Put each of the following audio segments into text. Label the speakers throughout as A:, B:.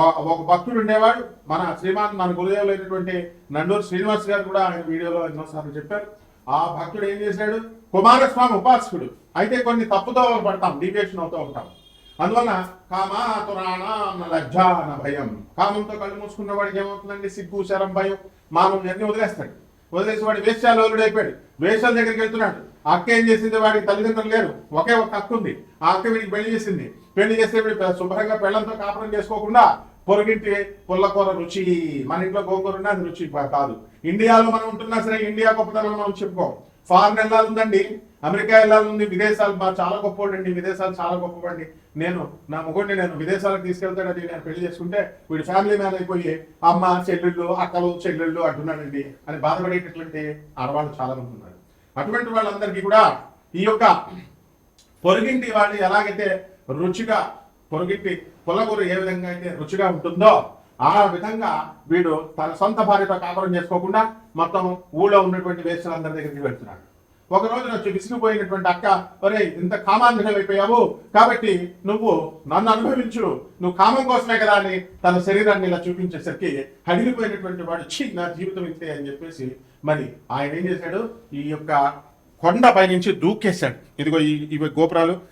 A: ఒక భక్తుడు ఉండేవాడు. మన శ్రీమాన్ మన గురుదేవులైనటువంటి నండూరు శ్రీనివాస్ గారు కూడా ఆయన వీడియోలో ఎన్నోసార్లు చెప్పారు. ఆ భక్తుడు ఏం చేశాడు? కుమారస్వామి ఉపాసకుడు. అయితే కొన్ని తప్పుతో పడతాం డీవియేషన్ అవుతూ ఉంటాం. అందువల్ల కామాతురాణ లజ్జ అన్న భయం. కామంతో కళ్ళు మూసుకున్న వాడికి ఏమవుతుందండి? సిగ్గు శరం భయం మామూలు అన్ని వదిలేస్తాడు. వదిలేసి వాడు వేశ్యాలోలుడు అయిపోయాడు వేషాల దగ్గరికి వెళ్తున్నాడు. అక్క ఏం చేసింది? వాడికి తల్లిదండ్రులు లేరు. ఒకే ఒక అక్క ఉంది. ఆ అక్క వీడికి పెళ్ళి చేసింది. పెళ్ళి చేస్తే శుభ్రంగా పెళ్ళంతో కాపురం చేసుకోకుండా పొరుగింటి పుల్లకూర రుచి మన ఇంట్లో గోకూర ఉన్నా అది రుచి కాదు. ఇండియాలో మనం ఉంటున్నా సరే ఇండియా గొప్పతనం మనం చెప్పుకోం. ఫారెన్ వెళ్ళాలి అమెరికా వెళ్ళాలి విదేశాలు మా చాలా గొప్పవాడండి విదేశాలు చాలా గొప్పవాడి నేను నా మొగుడిని నేను విదేశాలకు తీసుకెళ్తాడని నేను పెళ్ళి చేసుకుంటే వీడి ఫ్యామిలీ మ్యాన్ అయిపోయి అమ్మ చెల్లెళ్ళు అక్కలు చెల్లెళ్ళు అంటున్నాడండి అని బాధపడేటటువంటి ఆడవాళ్ళు చాలా మంది ఉన్నారు. అటువంటి వాళ్ళందరికీ కూడా ఈ యొక్క పొరుగింటి వాళ్ళు ఎలాగైతే రుచిగా పొరుగిట్టి పొలగూరు ఏ విధంగా అయితే రుచిగా ఉంటుందో ఆ విధంగా వీడు తన సొంత భార్యతో కాపురం చేసుకోకుండా మొత్తం ఊళ్ళో ఉన్నటువంటి వేస్తులందరి దగ్గరికి వెళ్తున్నాడు. ఒక రోజు వచ్చి విసిగిపోయినటువంటి అక్క ఒరే ఇంత కామాంధులు అయిపోయావు. కాబట్టి నువ్వు నన్ను అనుభవించు. నువ్వు కామం కోసమే కదా అని తన శరీరాన్ని ఇలా చూపించేసరికి హడిలిపోయినటువంటి వాడు చి నా జీవితం ఇంతే అని చెప్పేసి మరి ఆయన ఏం చేశాడు? ఈ యొక్క కొండ పైనుంచి దూకేశాడు. ఇదిగో ఈ ఇవి గోపురాలు.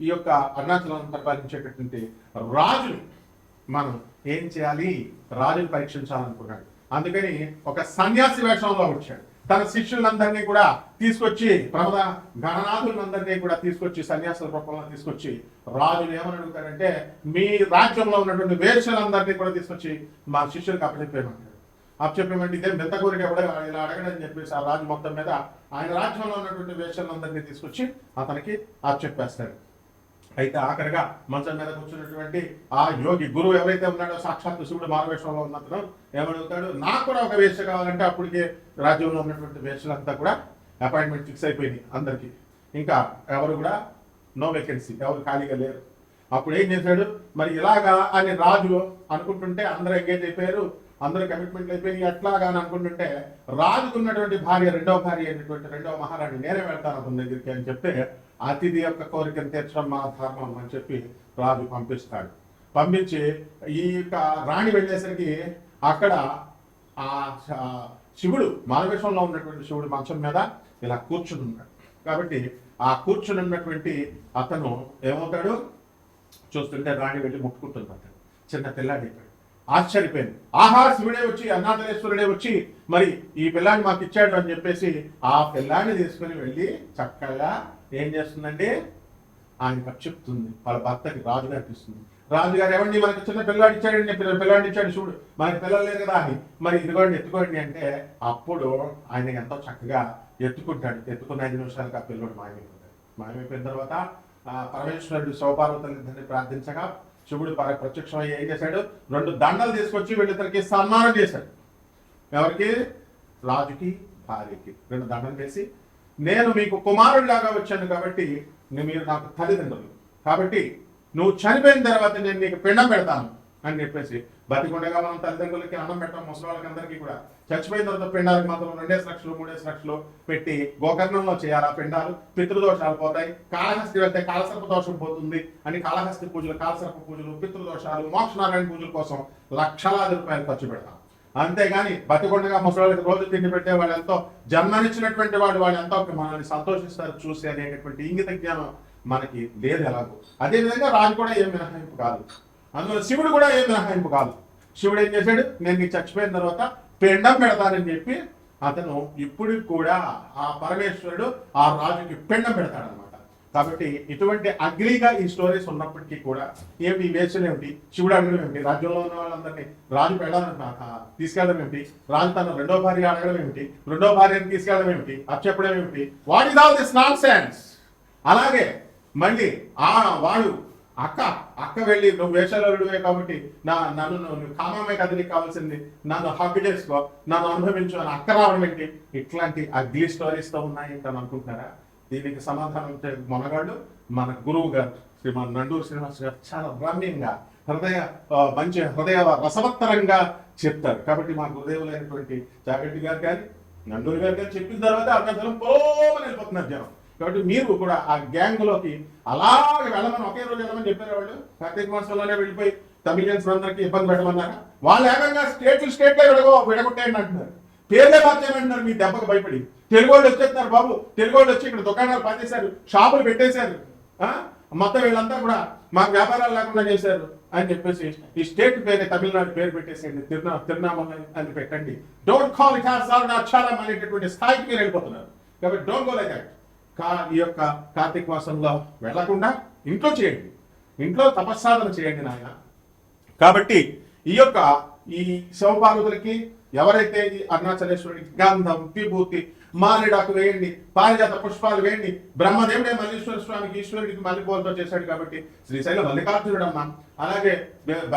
A: ఈ యొక్క అరుణాచలం పరిపాలించేటటువంటి రాజుని మనం ఏం చేయాలి? రాజుని పరీక్షించాలనుకున్నాడు. అందుకని ఒక సన్యాసి వేషంలో వచ్చాడు. తన శిష్యులందరినీ కూడా తీసుకొచ్చి ప్రమద గణనాథులందరినీ కూడా తీసుకొచ్చి సన్యాసుల రూపంలో తీసుకొచ్చి రాజులు ఏమని అడుగుతారంటే మీ రాజ్యంలో ఉన్నటువంటి వేషలందరినీ కూడా తీసుకొచ్చి మా శిష్యులకు అప్పచెప్పేయమంటారు. అప్పచెప్పేమంటే ఇదే మెత్త కోరిక కూడా ఇలా అడగడని చెప్పేసి ఆ రాజు మొత్తం మీద ఆయన రాజ్యంలో ఉన్నటువంటి వేషలందరినీ తీసుకొచ్చి అతనికి అప్పచెప్పేస్తాడు. అయితే ఆఖరిగా మంచం మీద కూర్చున్నటువంటి ఆ యోగి గురువు ఎవరైతే ఉన్నాడో సాక్షాత్ శివుడు మారవేషంలో ఉన్నతను ఏమడుగుతాడు? నాకు కూడా ఒక వేష కావాలంటే అప్పటికే రాజ్యంలో ఉన్నటువంటి వేషలంతా కూడా అపాయింట్మెంట్ ఫిక్స్ అయిపోయింది అందరికి. ఇంకా ఎవరు కూడా? నో వేకెన్సీ ఎవరు ఖాళీగా లేరు. అప్పుడు ఏం చేశాడు? మరి ఇలాగా అని రాజు అనుకుంటుంటే అందరూ ఎంగేజ్ అయిపోయారు. అందరూ కమిట్మెంట్ అయిపోయి ఎట్లాగా అని అనుకుంటుంటే రాజుకున్నటువంటి భార్య రెండవ భార్య అయినటువంటి రెండవ మహారాణి నేనే వెళ్తాను అతని దగ్గరికి అని చెప్తే అతిథి యొక్క కోరికను తీర్చడం మా ధర్మం అని చెప్పి రాజు పంపిస్తాడు. పంపించి ఈ యొక్క రాణి వెళ్ళేసరికి అక్కడ ఆ శివుడు మానవేశంలో ఉన్నటువంటి శివుడు మంచం మీద ఇలా కూర్చుని ఉన్నాడు. కాబట్టి ఆ కూర్చుని ఉన్నటువంటి అతను ఏమవుతాడు? చూస్తుంటే రాణి వెళ్ళి ముట్టుకుంటుంది అతను. చిన్న పిల్లాడి ఇక్కడ ఆశ్చర్యపోయింది. ఆహా శివుడే వచ్చి అన్నాథలేశ్వరుడే వచ్చి మరి ఈ పిల్లాన్ని మాకు ఇచ్చాడు అని చెప్పేసి ఆ పిల్లాన్ని తీసుకుని వెళ్ళి చక్కగా ఏం చేస్తుందండి? ఆయన చెప్తుంది. వాళ్ళ భర్తకి రాజుగారికి ఇస్తుంది రాజుగారు ఏమండి మనకి చిన్న పిల్లాడు ఇచ్చాడండి పిల్ల ఇచ్చాడు చూడు. మనకి పిల్లలు లేరు కదా అని. మరి ఇదిగోండి ఎత్తుకోండి అంటే అప్పుడు ఆయన ఎంతో చక్కగా ఎత్తుకుంటాడు. ఎత్తుకున్న ఐదు నిమిషాలకు ఆ పిల్లడు మాయమైపోతాడు. మాయమైపోయిన తర్వాత పరమేశ్వరుడు శివపార్వతులిద్దరిని ప్రార్థించగా శివుడు పర ప్రత్యక్షమై ఏం చేశాడు? రెండు దండలు తీసుకొచ్చి వీళ్ళిద్దరికి సన్మానం చేశాడు. ఎవరికి? రాజుకి భార్యకి. రెండు దండలు వేసి నేను మీకు కుమారుడిలాగా వచ్చాను కాబట్టి మీరు నాకు తల్లిదండ్రులు. కాబట్టి నువ్వు చనిపోయిన తర్వాత నేను నీకు పిండం పెడతాను అని చెప్పేసి బతికుండగా మనం తల్లిదండ్రులకి అన్నం పెట్టాం ముసలి వాళ్ళకి అందరికీ కూడా. చచ్చిపోయిన తర్వాత పిండాలకు మాత్రం రెండేసి లక్షలు మూడేసి లక్షలు పెట్టి గోకర్ణంలో చేయాలి ఆ పిండాలు. పితృదోషాలు పోతాయి. కాళహస్తి వెళ్తే కాలసర్ప దోషం పోతుంది అని కాళహస్తి పూజలు కాలసర్ప పూజలు పితృదోషాలు మోక్షనారాయణ పూజలు కోసం లక్షలాది రూపాయలు ఖర్చు పెడతాం. అంతేగాని బతికొండగా ముసలికి రోజు తిండి పెట్టే వాడు ఎంతో జన్మనిచ్చినటువంటి వాడు వాడు ఎంతో మనల్ని సంతోషిస్తారు చూసి అనేటటువంటి ఇంగిత జ్ఞానం మనకి లేదు ఎలాగో. అదేవిధంగా రాజు కూడా ఏం మినహాయింపు కాదు. అందులో శివుడు కూడా ఏం మినహాయింపు కాదు. శివుడు ఏం చేశాడు? నేను నీకు చచ్చిపోయిన తర్వాత పిండం పెడతానని చెప్పి అతను ఇప్పుడు కూడా ఆ పరమేశ్వరుడు ఆ రాజుకి పిండం పెడతాడు కాబట్టి ఇటువంటి అగ్లీగా ఈ స్టోరీస్ ఉన్నప్పటికీ కూడా ఏమిటి ఈ వేషలు ఏమిటి? శివుడు అడగడం ఏమిటి? రాజ్యంలో ఉన్న వాళ్ళందరినీ రాజు పెడాలని తీసుకెళ్ళడం ఏమిటి? రాజు తన రెండో భార్య అడగడం ఏమిటి? రెండో భార్యను తీసుకెళ్ళడం ఏమిటి? అది చెప్పడం ఏమిటి? What is all this nonsense అలాగే మళ్ళీ ఆ వాడు అక్క అక్క వెళ్ళి నువ్వు వేషాలుడివే కాబట్టి నా నన్ను నువ్వు కామమే కదా కావాల్సింది. నన్ను హక్కు చేసుకో నన్ను అనుభవించు అని అక్క రావడం ఏంటి? ఇట్లాంటి అగ్లీ స్టోరీస్తో ఉన్నాయి అని అనుకుంటున్నారా? దీనికి సమాధానం ఇచ్చే మొనగాడు మన గురువు గారు శ్రీమాన్ నండూరు శ్రీనివాస్ గారు చాలా రమ్యంగా హృదయ మంచి హృదయ రసవత్తరంగా చెప్తారు. కాబట్టి మా గురుదేవులైనటువంటి జాగట్టి గారు కానీ నండూరు గారు కానీ చెప్పిన తర్వాత అరుణాచలం పోమని వెళ్ళిపోతున్నారు జనం. కాబట్టి మీరు కూడా ఆ గ్యాంగ్లోకి అలాగే వెళ్ళమని ఒకే రోజు వెళ్ళమని చెప్పారు వాళ్ళు. కార్తీక మాసంలోనే వెళ్ళిపోయి తమిళియన్స్ అందరికీ ఇబ్బంది పెట్టమన్నారా? వాళ్ళు ఏకంగా స్టేట్ స్టేట్లో విడగో విడగొట్టేయండి అంటున్నారు. పేర్లే మార్చేయమంటున్నారు మీ దెబ్బకు భయపడి. తెలుగు వాళ్ళు వచ్చేస్తున్నారు బాబు. తెలుగు వాళ్ళు వచ్చి ఇక్కడ దుకాణాలు పనిచేశారు షాపులు పెట్టేశారు. ఆ? మొత్తం వీళ్ళంతా కూడా మాకు వ్యాపారాలు లేకుండా చేశారు అని చెప్పేసి ఈ స్టేట్ పేరు తమిళనాడు పేరు పెట్టేసేయండి. తిరునా తిరునామల అని పెట్టండి. డోంట్ కాల్ అక్షరం అనేటటువంటి స్థాయికి మీరు వెళ్ళిపోతున్నారు. కాబట్టి డోంట్ గో లైక్ కా ఈ యొక్క కార్తీక మాసంలో వెళ్ళకుండా ఇంట్లో చేయండి. ఇంట్లో తపస్సాధన చేయండి నాయన. కాబట్టి ఈ యొక్క ఈ శివపార్వతులకి ఎవరైతే ఈ అరుణాచలేశ్వరుడికి గంధం విభూతి మారిడాకు వేయండి పారిజాత పుష్పాలు వేయండి బ్రహ్మదేవుడే మల్లీశ్వర స్వామికి ఈశ్వరుడికి మల్లెపూలతో చేశాడు కాబట్టి శ్రీశైల మల్లికార్జునుడు అమ్మ అలాగే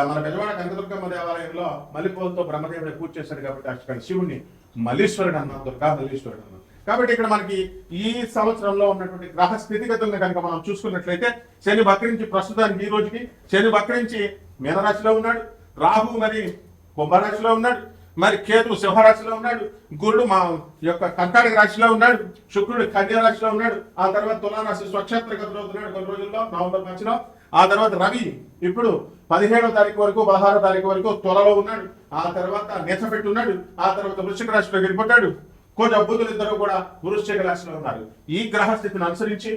A: మన పెద్దవాడ కనకదుర్గమ్మ దేవాలయంలో మల్లెపూలతో బ్రహ్మదేవుడే పూజ చేశాడు కాబట్టి అక్కడ శివుణ్ణి మల్లీశ్వరుడు అన్నాం దుర్గా మల్లీశ్వరుడు అన్నాం కాబట్టి ఇక్కడ మనకి ఈ సంవత్సరంలో ఉన్నటువంటి గ్రహ స్థితిగతులను కనుక మనం చూసుకున్నట్లయితే శని వక్రించి ప్రస్తుతానికి ఈ రోజుకి శని వక్రించి మీనరాశిలో ఉన్నాడు రాహు మరి కుంభరాశిలో ఉన్నాడు మరి కేతు సింహరాశిలో ఉన్నాడు గురుడు మా యొక్క కర్కాటక రాశిలో ఉన్నాడు శుక్రుడు కన్యా రాశిలో ఉన్నాడు ఆ తర్వాత తులారాశి స్వక్షేత్ర గతిలో ఉన్నాడు కొన్ని రోజుల్లో నవంబర్ మధ్యలో ఆ తర్వాత రవి ఇప్పుడు పదిహేడో తారీఖు వరకు పదహారో తారీఖు వరకు త్వరలో ఉన్నాడు. ఆ తర్వాత నెచ్చపెట్టి ఉన్నాడు ఆ తర్వాత వృశ్చిక రాశిలో వెళ్ళిపోతాడు. కొంచెం బుద్ధులు ఇద్దరు కూడా వృశ్చిక రాశిలో ఉన్నారు. ఈ గ్రహ స్థితిని అనుసరించి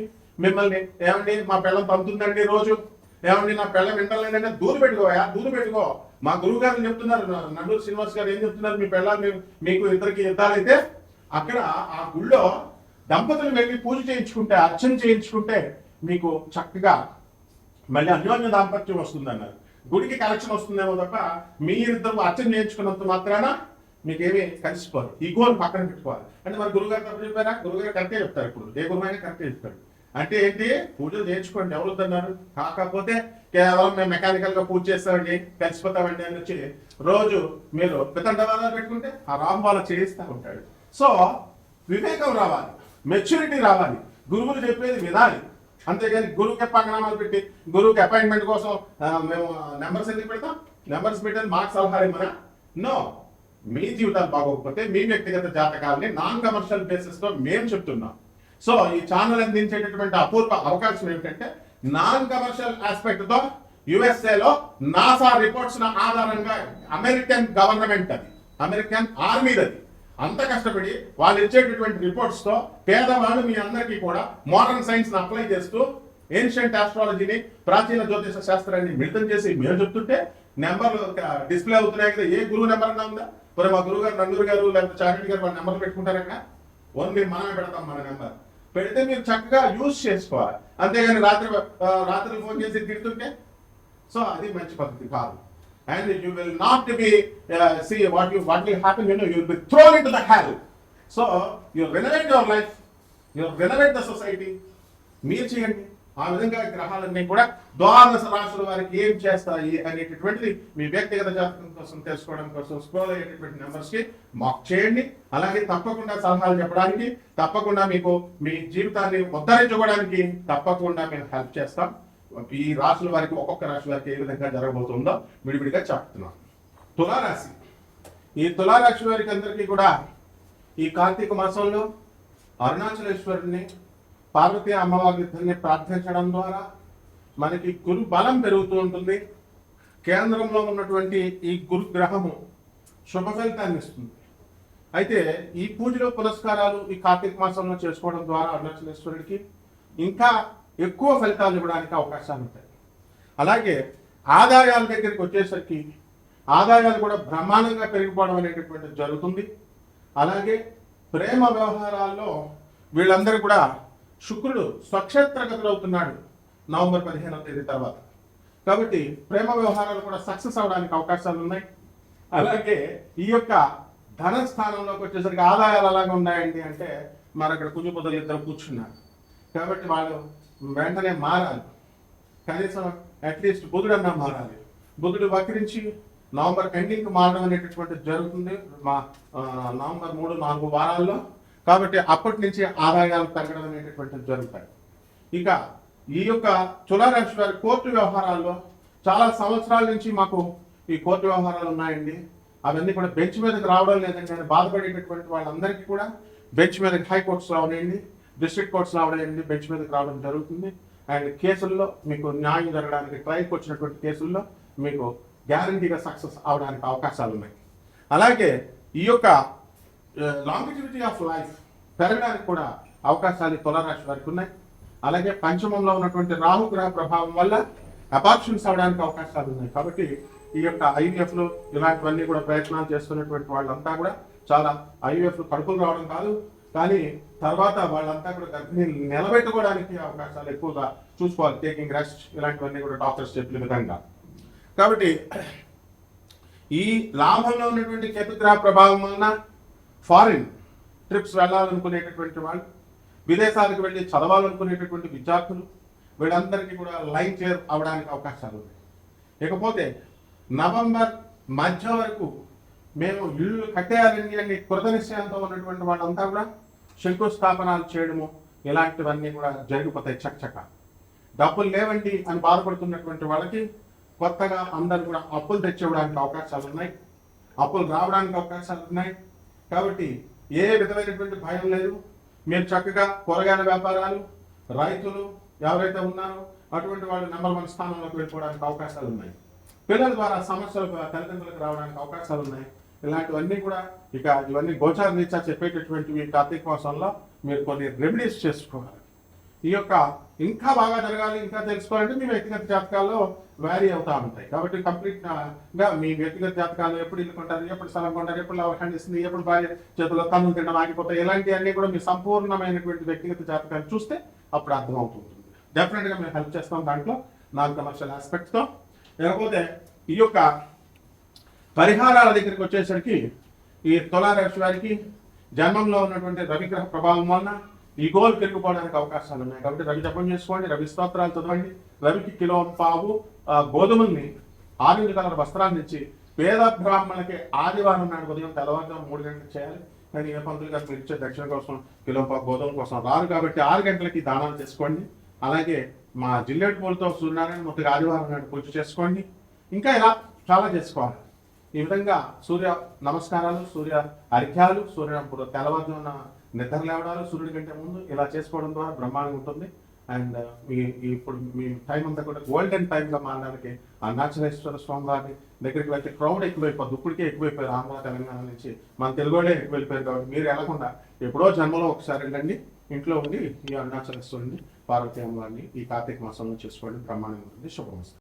A: మిమ్మల్ని ఏమండి మా పిల్లలు పంపుతుందండి రోజు? ఏమండి నా పిల్లం వింటలేదంటే దూరు పెట్టుకోయా దూరు పెట్టుకో. మా గురువు గారు చెప్తున్నారు నండూరు శ్రీనివాస్ గారు ఏం చెప్తున్నారు మీ పిల్ల మీకు ఇద్దరికి యుద్ధాలైతే అక్కడ ఆ గుళ్ళో దంపతులు వెళ్ళి పూజ చేయించుకుంటే అర్చన చేయించుకుంటే మీకు చక్కగా మళ్ళీ అన్యోన్య దాంపత్యం వస్తుంది అన్నారు గుడికి కలెక్షన్ వస్తుందేమో తప్ప మీ ఇద్దరు అర్చన చేయించుకున్నంత మాత్రాన మీకేమీ కలిసిపోరు. ఈ గోల్ పక్కన పెట్టుకోవాలి. అంటే మరి గురుగారు తప్పు చెప్పారా? గురుగారు కరెక్టే చెప్తారు ఇప్పుడు. ఏ అయినా కరెక్టే చెప్తారు అంటే ఏంటి? పూజలు నేర్చుకోండి ఎవరు వద్దన్నారు కాకపోతే కేవలం మేము మెకానికల్గా పూజ చేస్తామండి కలిసిపోతామండి అని వచ్చి రోజు మీరు పితండవాదాలు పెట్టుకుంటే ఆ రామ్ వాళ్ళ చేయిస్తూ ఉంటాడు. సో వివేకం రావాలి మెచ్యూరిటీ రావాలి గురువులు చెప్పేది వినాలి. అంతేగాని గురువుకి పంగనామాలు పెట్టి గురువుకి అపాయింట్మెంట్ కోసం మేము నెంబర్స్ ఎందుకు పెడతాం? నెంబర్స్ పెట్టేది మాకు సలహా ఇవ్వనా నో మీ జీవితాలు బాగోకపోతే మీ వ్యక్తిగత జాతకాలని నాన్ కమర్షియల్ బేసిస్లో మేము చెప్తున్నాం. సో ఈ ఛానల్ అందించేటటువంటి అపూర్వ అవకాశం ఏమిటంటే నాన్ కమర్షియల్ ఆస్పెక్ట్తో తో యుఎస్ఏ లో నాసా రిపోర్ట్స్ ఆధారంగా అమెరికన్ గవర్నమెంట్ అది. అమెరికన్ ఆర్మీ అది. అంత కష్టపడి వాళ్ళు ఇచ్చేటటువంటి రిపోర్ట్స్తో పేదవాళ్ళు మీ అందరికీ కూడా మోడర్న్ సైన్స్ని అప్లై చేస్తూ ఏన్షియంట్ ఆస్ట్రాలజీని ప్రాచీన జ్యోతిష శాస్త్రాన్ని మిళితం చేసి మేము చెప్తుంటే నెంబర్లు డిస్ప్లే అవుతున్నాయి కదా. ఏ గురువు నెంబర్ అన్నా ఉందా? మరి మా గురువు గారు నందూరు గారు లేకపోతే చారెడ్డి గారు వాళ్ళ నెంబర్ పెట్టుకుంటారన్నా ఓన్లీ మనమే పెడతాం మన నెంబర్. పెడితే మీరు చక్కగా యూజ్ చేసుకోవాలి. అంతేగాని రాత్రి రాత్రి ఫోన్ చేసి తిడుతుంటే? సో అది మంచి పద్ధతి కాదు. And you will not be see what you what will happen you know you will be thrown into the hell so you renovate your life you renovate the society మీరు చేయండి. ఆ విధంగా గ్రహాలన్నీ కూడా ద్వాదశ రాశుల వారికి ఏం చేస్తాయి అనేటటువంటిది మీ వ్యక్తిగత జాతకం కోసం తెలుసుకోవడం కోసం స్క్రోల్ అయ్యేటటువంటి నెంబర్స్కి మాక్ చేయండి. అలాగే తప్పకుండా సలహాలు చెప్పడానికి తప్పకుండా మీకు మీ జీవితాన్ని ఉద్ధరించుకోవడానికి తప్పకుండా మేము హెల్ప్ చేస్తాం. ఈ రాశుల వారికి ఒక్కొక్క రాశి వారికి ఏ విధంగా జరగబోతుందో విడివిడిగా చెప్తున్నాం. తులారాశి. ఈ తులారాశి వారికి అందరికీ కూడా ఈ కార్తీక మాసంలో అరుణాచలేశ్వరుని పార్వతీ అమ్మవారి ప్రార్థించడం ద్వారా మనకి గురు బలం పెరుగుతూ ఉంటుంది. కేంద్రంలో ఉన్నటువంటి ఈ గురు గ్రహము శుభ ఫలితాన్ని ఇస్తుంది. అయితే ఈ పూజలో పురస్కారాలు ఈ కార్తీక మాసంలో చేసుకోవడం ద్వారా అరుణాచలేశ్వరుడికి ఇంకా ఎక్కువ ఫలితాలు ఇవ్వడానికి అవకాశాలు ఉంటాయి. అలాగే ఆదాయాల దగ్గరికి వచ్చేసరికి ఆదాయాలు కూడా బ్రహ్మాండంగా పెరిగిపోవడం అనేటటువంటిది జరుగుతుంది. అలాగే ప్రేమ వ్యవహారాల్లో వీళ్ళందరూ కూడా శుక్రుడు స్వక్షేత్రగతుడు అవుతున్నాడు నవంబర్ పదిహేనవ తేదీ తర్వాత. కాబట్టి ప్రేమ వ్యవహారాలు కూడా సక్సెస్ అవడానికి అవకాశాలు ఉన్నాయి. అలాగే ఈ యొక్క ధన స్థానంలోకి వచ్చేసరికి ఆదాయాలు అలాగే ఉన్నాయండి అంటే మరి అక్కడ కుజు ఇద్దరు కూర్చున్నారు. కాబట్టి వాళ్ళు వెంటనే మారాలి. కనీసం అట్లీస్ట్ బుధుడన్నా మారాలి. బుధుడు వక్రించి నవంబర్ ఎండింగ్ మారడం అనేటటువంటి జరుగుతుంది. మా నవంబర్ మూడు నాలుగు వారాల్లో కాబట్టి అప్పటి నుంచి ఆదాయాలు తగ్గడం అనేటటువంటిది జరుగుతాయి. ఇక ఈ యొక్క తులారాశి వారి కోర్టు వ్యవహారాల్లో చాలా సంవత్సరాల నుంచి మాకు ఈ కోర్టు వ్యవహారాలు ఉన్నాయండి. అవన్నీ కూడా బెంచ్ మీదకి రావడం లేదండి. అని బాధపడేటటువంటి వాళ్ళందరికీ కూడా బెంచ్ మీదకి హైకోర్ట్స్ రావడండి డిస్ట్రిక్ట్ కోర్ట్స్ రావడండి బెంచ్ మీదకి రావడం జరుగుతుంది. అండ్ కేసుల్లో మీకు న్యాయం జరగడానికి ట్రయల్కి వచ్చినటువంటి కేసుల్లో మీకు గ్యారంటీగా సక్సెస్ అవడానికి అవకాశాలు ఉన్నాయి అలాగే ఈ యొక్క లాంగిటివిటీ ఆఫ్ లైఫ్ పెరగడానికి కూడా అవకాశాలు ఈ తులారాశి వారికి ఉన్నాయి. అలాగే పంచమంలో ఉన్నటువంటి రాహుగ్రహ ప్రభావం వల్ల అబార్షన్స్ అవడానికి అవకాశాలు ఉన్నాయి. కాబట్టి ఈ యొక్క ఐవీఎఫ్లు ఇలాంటివన్నీ కూడా ప్రయత్నాలు చేస్తున్నటువంటి వాళ్ళంతా కూడా చాలా ఐవీఎఫ్ కడుపులు రావడం కాదు. కానీ తర్వాత వాళ్ళంతా కూడా గర్భిణీలు నిలబెట్టుకోవడానికి అవకాశాలు ఎక్కువగా చూసుకోవాలి. టేకింగ్ రెస్ట్ ఇలాంటివన్నీ కూడా డాక్టర్స్ చెప్పిన విధంగా. కాబట్టి ఈ లాభంలో ఉన్నటువంటి కేతుగ్రహ ప్రభావం వలన ఫారిన్ ట్రిప్స్ వెళ్ళాలనుకునేటటువంటి వాళ్ళు విదేశాలకు వెళ్ళి చదవాలనుకునేటటువంటి విద్యార్థులు వీళ్ళందరికీ కూడా లైన్ చేర్ అవడానికి అవకాశాలు ఉన్నాయి. ఇకపోతే నవంబర్ మధ్య వరకు మేము ఇల్లు కట్టేయాలని అని కృత నిశ్చయంతో ఉన్నటువంటి వాళ్ళంతా కూడా శంకుస్థాపనాలు చేయడము ఇలాంటివన్నీ కూడా జరిగిపోతాయి చక్కచక్క డబ్బులు లేవండి అని బాధపడుతున్నటువంటి వాళ్ళకి కొత్తగా అందరు కూడా అప్పులు తెచ్చేవడానికి అవకాశాలు ఉన్నాయి. అప్పులు రావడానికి అవకాశాలు ఉన్నాయి. కాబట్టి ఏ విధమైనటువంటి భయం లేదు. మీరు చక్కగా కూరగాయల వ్యాపారాలు రైతులు ఎవరైతే ఉన్నారో అటువంటి వాళ్ళు నెంబర్ వన్ స్థానంలోకి వెళ్ళిపోవడానికి అవకాశాలు ఉన్నాయి. పిల్లల ద్వారా సమస్యలు తల్లిదండ్రులకు రావడానికి అవకాశాలు ఉన్నాయి. ఇలాంటివన్నీ కూడా ఇక ఇవన్నీ గోచార రీత్యా చెప్పేటటువంటివి కార్తీక మాసంలో మీరు కొన్ని రెమెడీస్ చేసుకోవాలి. ఈ యొక్క ఇంకా బాగా జరగాలి ఇంకా తెలుసుకోవాలంటే మీ వ్యక్తిగత జాతకాల్లో వ్యారీ అవుతా ఉంటాయి. కాబట్టి కంప్లీట్గా మీ వ్యక్తిగత జాతకాలు ఎప్పుడు ఇల్లు కొంటారు ఎప్పుడు స్థలం కొంటారు ఎప్పుడు అవకాశం హ్యాండ్ ఇస్తుంది ఎప్పుడు భార్య చేతిలో తన్ను తినడం ఆగిపోతాయి ఇలాంటివన్నీ కూడా మీ సంపూర్ణమైనటువంటి వ్యక్తిగత జాతకాలు చూస్తే అప్పుడు అర్థమవుతుంది. డెఫినెట్గా మేము హెల్ప్ చేస్తాం దాంట్లో నాన్ కమర్షియల్ ఆస్పెక్ట్స్తో. లేకపోతే ఈ యొక్క పరిహారాల దగ్గరికి వచ్చేసరికి ఈ తులారాశి వారికి జన్మంలో ఉన్నటువంటి రవిగ్రహ ప్రభావం వలన ఈ గోల్ పెరిగిపోవడానికి అవకాశాలు ఉన్నాయి. కాబట్టి రవి జపం చేసుకోండి రవి స్తోత్రాలు చదవండి. రవికి కిలో పావు గోధుమల్ని ఆరెంజ్ కలర్ వస్త్రాన్ని ఇచ్చి పేద బ్రాహ్మణులకి ఆదివారం నాడు ఉదయం తెల్లవారుజాము మూడు గంటలకు చేయాలి. కానీ ఏ పంతులు గారు మీరు ఇచ్చే దక్షిణ కోసం కిలో పావు గోధుమ కోసం రారు కాబట్టి ఆరు గంటలకి దానాలు చేసుకోండి. అలాగే మా జిల్లెట్ పూలతో సూర్యనారాయణ మొదటి ఆదివారం నాడు పూజ చేసుకోండి. ఇంకా ఇలా చాలా చేసుకోవాలి. ఈ విధంగా సూర్య నమస్కారాలు సూర్య అర్ఘ్యాలు సూర్య తెల్లవారుజామున నిద్ర లేవడాలు సూర్యుడి కంటే ముందు ఇలా చేసుకోవడం ద్వారా బ్రహ్మాండంగా ఉంటుంది. అండ్ uh, మీ ఇప్పుడు మీ టైం అంతా కూడా గోల్డెన్ టైంగా మారడానికి ఆ నాచరేశ్వర స్వామి వారి దగ్గరికి వెళ్తే క్రౌడ్ ఎక్కువైపోద్ది. ఇప్పటికే ఎక్కువైపోయారు ఆంధ్ర తెలంగాణ నుంచి. మన తెలుగు వాళ్ళే ఎక్కువ వెళ్ళిపోయారు కాబట్టి మీరు వెళ్ళకుండా ఎప్పుడో జన్మలో ఒకసారి వెళ్ళండి. ఇంట్లో ఉండి ఈ అరుణాచలేశ్వరుని పార్వతీ అమ్మవారిని ఈ కార్తీక మాసంలో చేసుకోండి. బ్రహ్మాండంగా ఉంటుంది. శుభమస్తు.